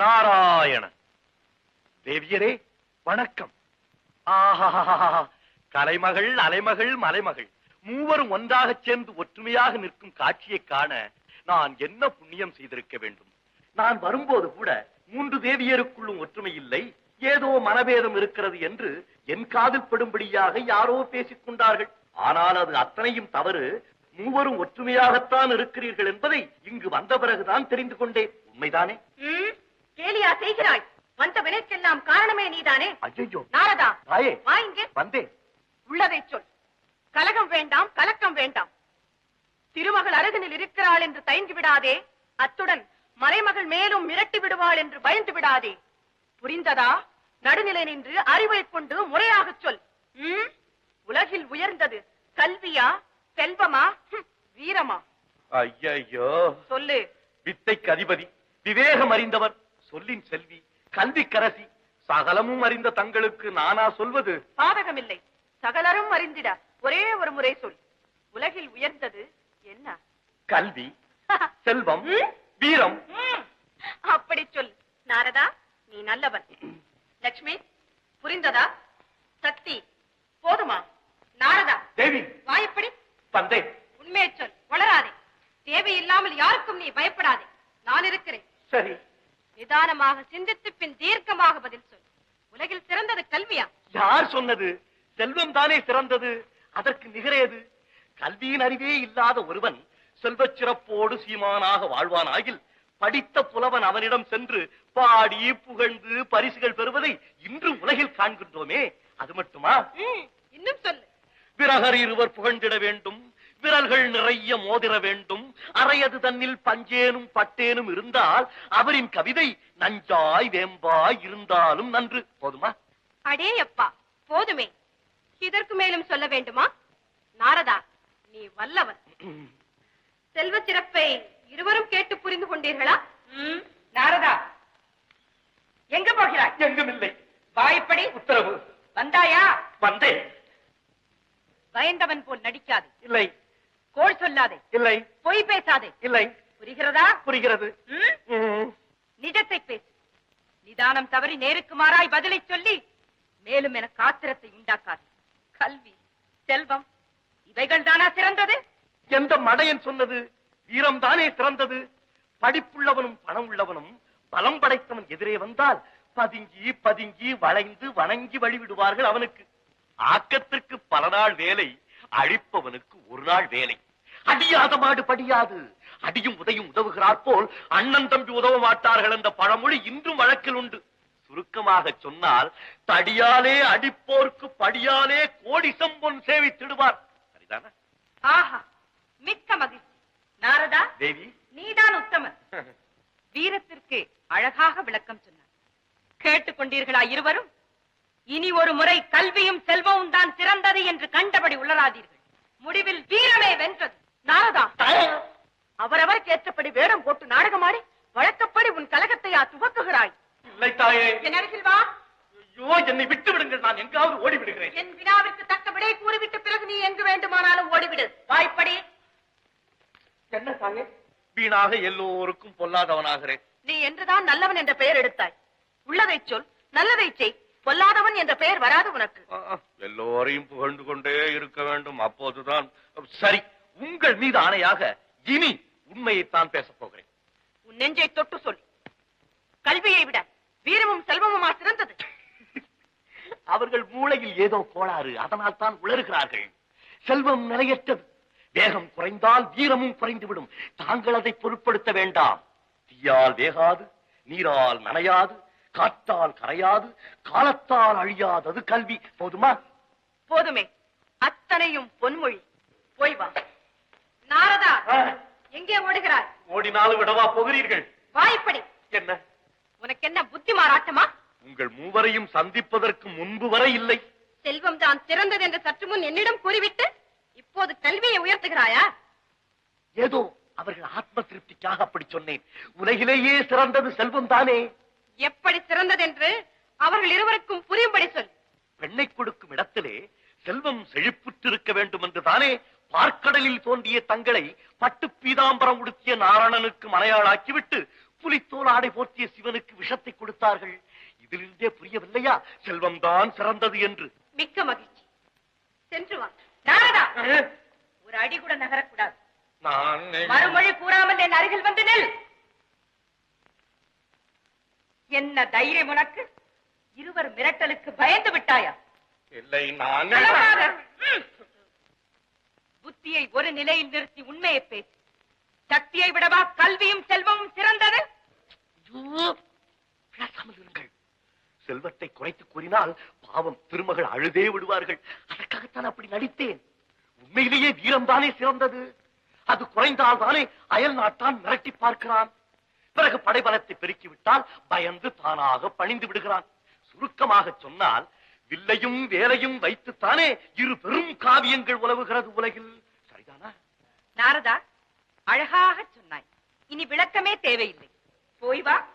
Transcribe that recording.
நாராயண. தேவியரே வணக்கம். கலைமகள் அலைமகள் மலைமகள். மூவரும் ஒன்றாக சேர்ந்து ஒற்றுமையாக நிற்கும் காட்சியை காண நான் என்ன புண்ணியம் செய்திருக்க வேண்டும்? நான் வரும்போது கூட மூன்று தேவியருக்குள்ளும் ஒற்றுமை இல்லை. ஏதோ மனபேதம் இருக்கிறது என்று என் காதில் படும்படியாக யாரோ பேசிக் கொண்டார்கள். ஆனால் அது அத்தனையும் தவறு. மூவரும் ஒற்றுமையாகத்தான் இருக்கிறீர்கள் என்பதை இங்கு வந்த பிறகுதான் தெரிந்து கொண்டேன். உண்மைதானே? கேலியா செய்கிறாய்? வந்த வினைக்கெல்லாம் காரணமே நீதானே? ஐயோ நாரதா தாயே வா இங்கே. வந்தேன் உள்ளதை சொல். கலகம் வேண்டாம் கலக்கம் வேண்டாம். திருமகள் அருகினில் இருக்கிறாள் என்று தயங்கி விடாதே. அத்துடன் மறைமகள் மேலும் மிரட்டி விடுவாள் என்று பயந்து விடாதே. புரிந்ததா? நடுநிலை நின்று அறிவை கொண்டு முறையாகச் சொல்? உலகில் உயர்ந்தது கல்வியா செல்வமா வீரமா? ஐயோ சொல்லு. வித்தைக்கு அதிபதி விவேகம் அறிந்தவர். சொல்லின் செல்வி கல்விக்கரசி. சகலமும் அறிந்த தங்களுக்கு நானா சொல்வது? பாதகமில்லை சகலரும் அறிந்திட ஒரே ஒரு முறை சொல். உலகில் உயர்ந்தது என்ன? கல்வி செல்வம்? வீரம். அப்படி சொல். நாரதா நீ நல்லவன். லட்சுமி புரிந்ததா? சக்தி போதுமா? நாரதா தேவி. வாய்ப்படி வந்தேன் உண்மையை சொல். வளராதே. தேவையில்லாமல் யாருக்கும் நீ பயப்படாதே. நான் இருக்கிறேன். சரி. நிதானமாக சிந்தித்து பின் தீர்க்கமாக பதில் சொல். உலகில் சிறந்தது கல்வியா? யார் சொன்னது? செல்வம் தானே சிறந்தது. அதற்கு நிகரேது கல்வியின் அறிவே இல்லாத ஒருவன் செல்வச் சிறப்போடு சீமானாக வாழ்வானாகில் படித்த புலவன் அவனிடம் சென்று பாடி புகழ்ந்து பரிசுகள் பெறுவதை இன்று உலகில் காண்கின்றோமே. அது மட்டுமா? இன்னும் சொல்லு. விரகர் இருவர் புகழ்ந்திட வேண்டும். விரல்கள் நிறைய மோதிர வேண்டும். அறையது தன்னில் பஞ்சேனும் பட்டேனும் இருந்தால் அவரின் கவிதை நஞ்சாய் வேம்பாய் இருந்தாலும் நன்று. போதுமா? அடே அப்பா போதுமே. இதற்கு மேலும் சொல்ல வேண்டுமா? நாரதா நீ வல்லவன். செல்வ சிறப்பை இருவரும் கேட்டு புரிந்து கொண்டீர்களா? நாரதா. எங்க போகிறாய்? எங்குமில்லை. வாய்ப்படி உத்தரவு. வந்தாயா? வந்தேன். பயந்தவன் போல் நடிக்காதே. இல்லை. கோள் சொல்லாதே. இல்லை. பொய் பேசாதே. இல்லை. புரிகிறதா? புரிகிறது. நிஜத்தை பேசு. நிதானம் தவறி நேருக்கு மாறாய் பதிலை சொல்லி மேலும் எனக்கு ஆத்திரத்தை உண்டாக்காது. கல்வி செல்வம் இவைகள் தானா சிறந்தது? எந்த மடையன் சொன்னது? வீரம் தானே சிறந்தது? படிப்புள்ளவனும் பணம் உள்ளவனும் பலம் படைத்தவன் எதிரே வந்தால் பதுங்கி பதுங்கி வளைந்து வணங்கி வழிவிடுவார்கள் அவனுக்கு. ஆக்கத்திற்கு பல நாள் வேலை அழிப்பவனுக்கு ஒரு நாள் வேலை. அடியாத மாடு படியாது. அடியும் உதையும் உதவுகிறார் போல் அண்ணன் தம்பி உதவ மாட்டார்கள் என்ற பழமொழி இன்றும் வழக்கில் உண்டு. சுருக்கமாக சொன்னால் தடியாலே அடிப்போர்க்கு படியாலே கோடி சம்பொன் சேவித்திடுவார். சரிதானா? ஆஹா மிக்க மகிழ்ச்சி. நாரதா தேவி. நீதான் உத்தமன். வீரத்திற்கு அழகாக விளக்கம் சொன்னார். கேட்டுக்கொண்டீர்களா இருவரும்? இனி ஒரு முறை கல்வியும் செல்வமும் தான் சிறந்தது என்று கண்டபடி உளராதீர்கள் முடிவில் வீரமே வென்றது. நாரதா! அவரவருக்கு ஏற்றபடி வேடம் போட்டு நாடகமாடி வழக்கப்படி உன் கலகத்தையா துவக்குகிறாய். இல்லை தாயே. என் அருகில் வா. ஐயோ என்னை விட்டு விடுங்கள் நான் எங்காவது ஓடி விடுகிறேன் என் வினாவிற்கு தக்க விடை கூறிவிட்ட பிறகு நீ எங்கு வேண்டுமானாலும் ஓடிவிடு. வாய்ப்படி என்ன தாயே? வீணாக எல்லோருக்கும் பொல்லாதவனாகிறேன். நீ என்றுதான் நல்லவன் என்ற பெயர் எடுத்தாய். உள்ளதை சொல் நல்லதை செய். பொல்லாதவன் என்ற பெயர் வராது உனக்கு. எல்லோரையும் புகழ்ந்து கொண்டே இருக்க வேண்டும். அப்போதுதான் சரி. உங்கள் மீது ஆணையாக இனி உண்மையைத்தான் பேசப் போகிறேன். உன் நெஞ்சை தொட்டு சொல் கல்வியை விட வீரமும் செல்வமுமா சிறந்தது? அவர்கள் மூளையில் ஏதோ கோளாறு அதனால் தான் உளறுகிறார்கள். செல்வம் நிலையற்றது. வேகம் குறைந்தால் வீரமும் குறைந்துவிடும். தாங்கள் அதை பொருட்படுத்த வேண்டாம். தீயால் வேகாது நீரால் நனையாது காற்றால் கரையாது காலத்தால் அழியாதது கல்வி. போதுமா? போதுமே. அத்தனையும் பொன்மொழி. போய் வா. நாரதா எங்கே ஓடுகிறாய்? ஓடினாலும் விடவா போகிறீர்கள். வாய்ப்படி என்ன? உனக்கு என்ன புத்தி மாறாட்டமா? உங்கள் மூவரையும் சந்திப்பதற்கு முன்பு வரை இல்லை. செல்வம் தான் சிறந்தது என்று சற்று முன் என்னிடம் கூறிவிட்டு இப்போது கல்வியை உயர்த்துகிறாயா? ஏதோ அவர்கள் ஆத்ம திருப்திக்காக அப்படி சொன்னேன். உலகிலேயே சிறந்தது செல்வம் தானே? எப்படி சிறந்தது என்று அவர்கள் இருவருக்கும் புரியும்படி சொல். பெண்ணை கொடுக்கும் இடத்திலே செல்வம் செழிப்புற்றிருக்க வேண்டும் என்று தானே பார்க்கடலில் தோன்றிய தங்களை பட்டு பீதாம்பரம் உடுத்திய நாரணனுக்கு மனையாளாக்கிவிட்டு புலித்தோல் ஆடை போர்த்திய சிவனுக்கு விஷத்தை கொடுத்தார்கள். இதிலிருந்தே புரியவில்லையா? செல்வம்தான் சிறந்தது என்று. மிக்க மகிழ்ச்சி. சென்று வா. நாரதா! ஒரு அடி கூட நகரக்கூடாது. நான் மறுமொழி கூறாமல் என் அருகில் வந்து நில். என்ன தைரியம் உனக்கு? இருவர் மிரட்டலுக்கு பயந்து விட்டாயா? இல்லை நான். புத்தியை ஒரு நிலையில் நிறுத்தி உண்மையை பேசு. சக்தியை விடவா கல்வியும் செல்வமும் சிறந்தது? செல்வத்தை குறைத்து கூறினால் பாவம் திருமகள் அழுதே விடுவார்கள். அதற்காகத்தான் அப்படி நடித்தேன். உண்மையிலேயே வீரம்தானே சிறந்தது? அது குறைந்தால் தானே அயல் நாட்டான் மிரட்டி பார்க்கிறான். பிறகு படைபலத்தை பெருக்கிவிட்டால் பயந்து தானாக பணிந்து விடுகிறான். சுருக்கமாக சொன்னால் வில்லையும் வேலையும் வைத்துத்தானே இரு பெரும் காவியங்கள் உலவுகிறது உலகில். சரிதானா? நாரதா அழகாக சொன்னாய். இனி விளக்கமே தேவையில்லை. போய் வா.